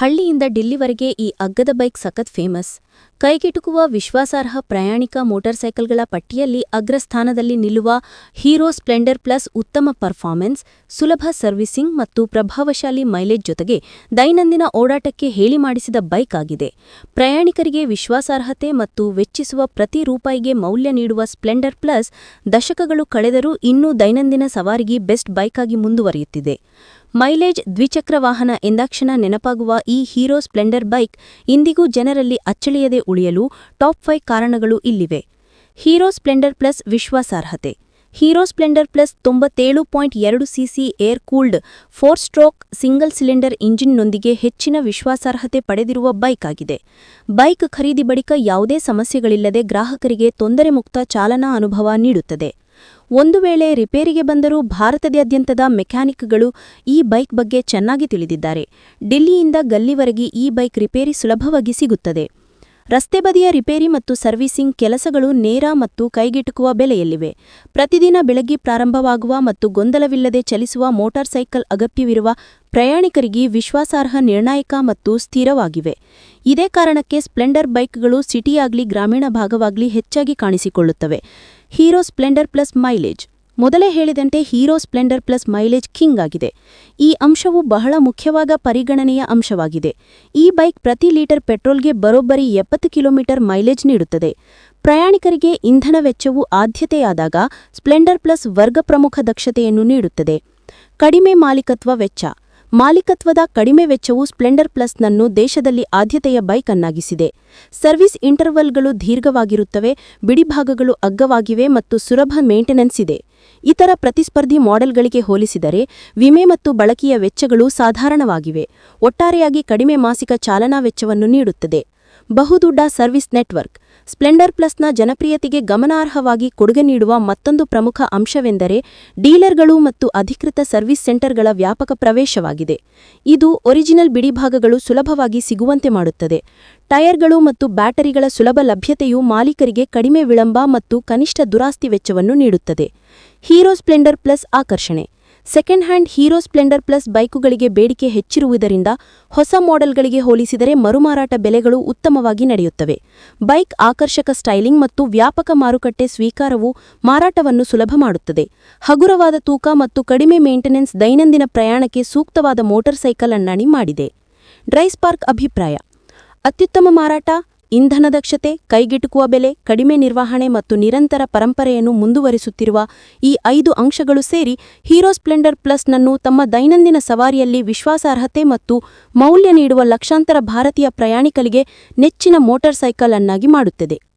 ಹಳ್ಳಿಯಿಂದ ಡಿಲ್ಲಿವರೆಗೆ ಈ ಅಗ್ಗದ ಬೈಕ್ ಸಖತ್ ಫೇಮಸ್. ಕೈಗೆಟುಕುವ ವಿಶ್ವಾಸಾರ್ಹ ಪ್ರಯಾಣಿಕ ಮೋಟಾರ್ ಸೈಕಲ್ಗಳ ಪಟ್ಟಿಯಲ್ಲಿ ಅಗ್ರಸ್ಥಾನದಲ್ಲಿ ನಿಲ್ಲುವ ಹೀರೋ ಸ್ಪ್ಲೆಂಡರ್ ಪ್ಲಸ್ ಉತ್ತಮ ಪರ್ಫಾರ್ಮೆನ್ಸ್, ಸುಲಭ ಸರ್ವಿಸಿಂಗ್ ಮತ್ತು ಪ್ರಭಾವಶಾಲಿ ಮೈಲೇಜ್ ಜೊತೆಗೆ ದೈನಂದಿನ ಓಡಾಟಕ್ಕೆ ಹೇಳಿ ಮಾಡಿಸಿದ ಬೈಕ್ ಆಗಿದೆ. ಪ್ರಯಾಣಿಕರಿಗೆ ವಿಶ್ವಾಸಾರ್ಹತೆ ಮತ್ತು ವೆಚ್ಚಿಸುವ ಪ್ರತಿ ರೂಪಾಯಿಗೆ ಮೌಲ್ಯ ನೀಡುವ ಸ್ಪ್ಲೆಂಡರ್ ಪ್ಲಸ್ ದಶಕಗಳು ಕಳೆದರೂ ಇನ್ನೂ ದೈನಂದಿನ ಸವಾರಿಗೆ ಬೆಸ್ಟ್ ಬೈಕ್ ಆಗಿ ಮುಂದುವರಿಯುತ್ತಿದೆ. ಮೈಲೇಜ್ ದ್ವಿಚಕ್ರ ವಾಹನ ಎಂದಾಕ್ಷಣ ನೆನಪಾಗುವ ಈ ಹೀರೋ ಸ್ಪ್ಲೆಂಡರ್ ಬೈಕ್ ಇಂದಿಗೂ ಜನರಲ್ಲಿ ಅಚ್ಚಳಿಯದೆ ಉಳಿಯಲು ಟಾಪ್ ಫೈವ್ ಕಾರಣಗಳು ಇಲ್ಲಿವೆ. ಹೀರೋ ಸ್ಪ್ಲೆಂಡರ್ ಪ್ಲಸ್ ವಿಶ್ವಾಸಾರ್ಹತೆ. ಹೀರೋ ಸ್ಪ್ಲೆಂಡರ್ ಪ್ಲಸ್ ತೊಂಬತ್ತೇಳು ಪಾಯಿಂಟ್ ಎರಡು cc air cooled, four stroke, single cylinder ಇಂಜಿನ್ನೊಂದಿಗೆ ಹೆಚ್ಚಿನ ವಿಶ್ವಾಸಾರ್ಹತೆ ಪಡೆದಿರುವ ಬೈಕ್ ಆಗಿದೆ. ಬೈಕ್ ಖರೀದಿ ಬಳಿಕ ಯಾವುದೇ ಸಮಸ್ಯೆಗಳಿಲ್ಲದೆ ಗ್ರಾಹಕರಿಗೆ ತೊಂದರೆ ಮುಕ್ತ ಚಾಲನಾ ಅನುಭವ ನೀಡುತ್ತದೆ. ಒಂದು ವೇಳೆ ರಿಪೇರಿಗೆ ಬಂದರೂ ಭಾರತದಾದ್ಯಂತದ ಮೆಕ್ಯಾನಿಕ್ಗಳು ಈ ಬೈಕ್ ಬಗ್ಗೆ ಚೆನ್ನಾಗಿ ತಿಳಿದಿದ್ದಾರೆ. ಡಿಲ್ಲಿಯಿಂದ ಗಲ್ಲಿವರೆಗೆ ಈ ಬೈಕ್ ರಿಪೇರಿ ಸುಲಭವಾಗಿ ಸಿಗುತ್ತದೆ. ರಸ್ತೆ ಬದಿಯ ರಿಪೇರಿ ಮತ್ತು ಸರ್ವಿಸಿಂಗ್ ಕೆಲಸಗಳು ನೇರ ಮತ್ತು ಕೈಗೆಟುಕುವ ಬೆಲೆಯಲ್ಲಿವೆ. ಪ್ರತಿದಿನ ಬೆಳಗ್ಗೆ ಪ್ರಾರಂಭವಾಗುವ ಮತ್ತು ಗೊಂದಲವಿಲ್ಲದೆ ಚಲಿಸುವ ಮೋಟಾರ್ ಸೈಕಲ್ ಅಗತ್ಯವಿರುವ ಪ್ರಯಾಣಿಕರಿಗೆ ವಿಶ್ವಾಸಾರ್ಹ ನಿರ್ಣಾಯಕ ಮತ್ತು ಸ್ಥಿರವಾಗಿವೆ. ಇದೇ ಕಾರಣಕ್ಕೆ ಸ್ಪ್ಲೆಂಡರ್ ಬೈಕ್ಗಳು ಸಿಟಿಯಾಗ್ಲಿ, ಗ್ರಾಮೀಣ ಭಾಗವಾಗ್ಲಿ ಹೆಚ್ಚಾಗಿ ಕಾಣಿಸಿಕೊಳ್ಳುತ್ತವೆ. Hero Splendor plus mileage. ಮೊದಲೇ ಹೇಳಿದಂತೆ Hero Splendor plus mileage king ಆಗಿದೆ. ಈ ಅಂಶವು ಬಹಳ ಮುಖ್ಯವಾದ ಪರಿಗಣನೆಯ ಅಂಶವಾಗಿದೆ. ಈ ಬೈಕ್ ಪ್ರತಿ ಲೀಟರ್ ಪೆಟ್ರೋಲ್ಗೆ ಬರೋಬ್ಬರಿ ಎಪ್ಪತ್ತು ಕಿಲೋಮೀಟರ್ ಮೈಲೇಜ್ ನೀಡುತ್ತದೆ. ಪ್ರಯಾಣಿಕರಿಗೆ ಇಂಧನ ವೆಚ್ಚವು ಆದ್ಯತೆಯಾದಾಗ ಸ್ಪ್ಲೆಂಡರ್ ಪ್ಲಸ್ ವರ್ಗ ಪ್ರಮುಖ ದಕ್ಷತೆಯನ್ನು ನೀಡುತ್ತದೆ. ಕಡಿಮೆ ಮಾಲೀಕತ್ವ ವೆಚ್ಚ. ಮಾಲೀಕತ್ವದ ಕಡಿಮೆ ವೆಚ್ಚವು ಸ್ಪ್ಲೆಂಡರ್ ಪ್ಲಸ್ನನ್ನು ದೇಶದಲ್ಲಿ ಆದ್ಯತೆಯ ಬೈಕ್ ಅನ್ನಾಗಿಸಿದೆ. ಸರ್ವಿಸ್ ಇಂಟರ್ವಲ್ಗಳು ದೀರ್ಘವಾಗಿರುತ್ತವೆ, ಬಿಡಿಭಾಗಗಳು ಅಗ್ಗವಾಗಿವೆ ಮತ್ತು ಸುಲಭ ಮೇಂಟೆನೆನ್ಸ್ ಇದೆ. ಇತರ ಪ್ರತಿಸ್ಪರ್ಧಿ ಮಾಡೆಲ್ಗಳಿಗೆ ಹೋಲಿಸಿದರೆ, ವಿಮೆ ಮತ್ತು ಬಳಕೆಯ ವೆಚ್ಚಗಳು ಸಾಧಾರಣವಾಗಿವೆ. ಒಟ್ಟಾರೆಯಾಗಿ ಕಡಿಮೆ ಮಾಸಿಕ ಚಾಲನಾ ವೆಚ್ಚವನ್ನು ನೀಡುತ್ತದೆ. ಬಹುದೊಡ್ಡ ಸರ್ವಿಸ್ ನೆಟ್ವರ್ಕ್. ಸ್ಪ್ಲೆಂಡರ್ ಪ್ಲಸ್ನ ಜನಪ್ರಿಯತೆಗೆ ಗಮನಾರ್ಹವಾಗಿ ಕೊಡುಗೆ ನೀಡುವ ಮತ್ತೊಂದು ಪ್ರಮುಖ ಅಂಶವೆಂದರೆ ಡೀಲರ್ಗಳು ಮತ್ತು ಅಧಿಕೃತ ಸರ್ವಿಸ್ ಸೆಂಟರ್ಗಳ ವ್ಯಾಪಕ ಪ್ರವೇಶವಾಗಿದೆ. ಇದು ಒರಿಜಿನಲ್ ಬಿಡಿಭಾಗಗಳು ಸುಲಭವಾಗಿ ಸಿಗುವಂತೆ ಮಾಡುತ್ತದೆ. ಟೈರ್ಗಳು ಮತ್ತು ಬ್ಯಾಟರಿಗಳ ಸುಲಭ ಲಭ್ಯತೆಯು ಮಾಲೀಕರಿಗೆ ಕಡಿಮೆ ವಿಳಂಬ ಮತ್ತು ಕನಿಷ್ಠ ದುರಾಸ್ತಿ ವೆಚ್ಚವನ್ನು ನೀಡುತ್ತದೆ. ಹೀರೋ ಸ್ಪ್ಲೆಂಡರ್ ಪ್ಲಸ್ ಆಕರ್ಷಣೆ. Second hand Hero Splendor plus ಬೈಕುಗಳಿಗೆ ಬೇಡಿಕೆ ಹೆಚ್ಚಿರುವುದರಿಂದ ಹೊಸ ಮಾಡೆಲ್ಗಳಿಗೆ ಹೋಲಿಸಿದರೆ ಮರುಮಾರಾಟ ಬೆಲೆಗಳು ಉತ್ತಮವಾಗಿ ನಡೆಯುತ್ತವೆ. ಬೈಕ್ ಆಕರ್ಷಕ ಸ್ಟೈಲಿಂಗ್ ಮತ್ತು ವ್ಯಾಪಕ ಮಾರುಕಟ್ಟೆ ಸ್ವೀಕಾರವು ಮಾರಾಟವನ್ನು ಸುಲಭ ಮಾಡುತ್ತದೆ. ಹಗುರವಾದ ತೂಕ ಮತ್ತು ಕಡಿಮೆ ಮೇಂಟೆನೆನ್ಸ್ ದೈನಂದಿನ ಪ್ರಯಾಣಕ್ಕೆ ಸೂಕ್ತವಾದ ಮೋಟಾರ್ ಸೈಕಲ್ ಅನ್ನಾಣಿ ಮಾಡಿದೆ ಡ್ರೈಸ್ಪಾರ್ಕ್ ಅಭಿಪ್ರಾಯ. ಅತ್ಯುತ್ತಮ ಮಾರಾಟ ಇಂಧನ ದಕ್ಷತೆ, ಕೈಗೆಟುಕುವ ಬೆಲೆ, ಕಡಿಮೆ ನಿರ್ವಹಣೆ ಮತ್ತು ನಿರಂತರ ಪರಂಪರೆಯನ್ನು ಮುಂದುವರಿಸುತ್ತಿರುವ ಈ ಐದು ಅಂಶಗಳು ಸೇರಿ ಹೀರೋ ಸ್ಪ್ಲೆಂಡರ್ ಪ್ಲಸ್ನನ್ನು ತಮ್ಮ ದೈನಂದಿನ ಸವಾರಿಯಲ್ಲಿ ವಿಶ್ವಾಸಾರ್ಹತೆ ಮತ್ತು ಮೌಲ್ಯ ನೀಡುವ ಲಕ್ಷಾಂತರ ಭಾರತೀಯ ಪ್ರಯಾಣಿಕರಿಗೆ ನೆಚ್ಚಿನ ಮೋಟಾರ್ ಸೈಕಲ್ ಅನ್ನಾಗಿ ಮಾಡುತ್ತದೆ.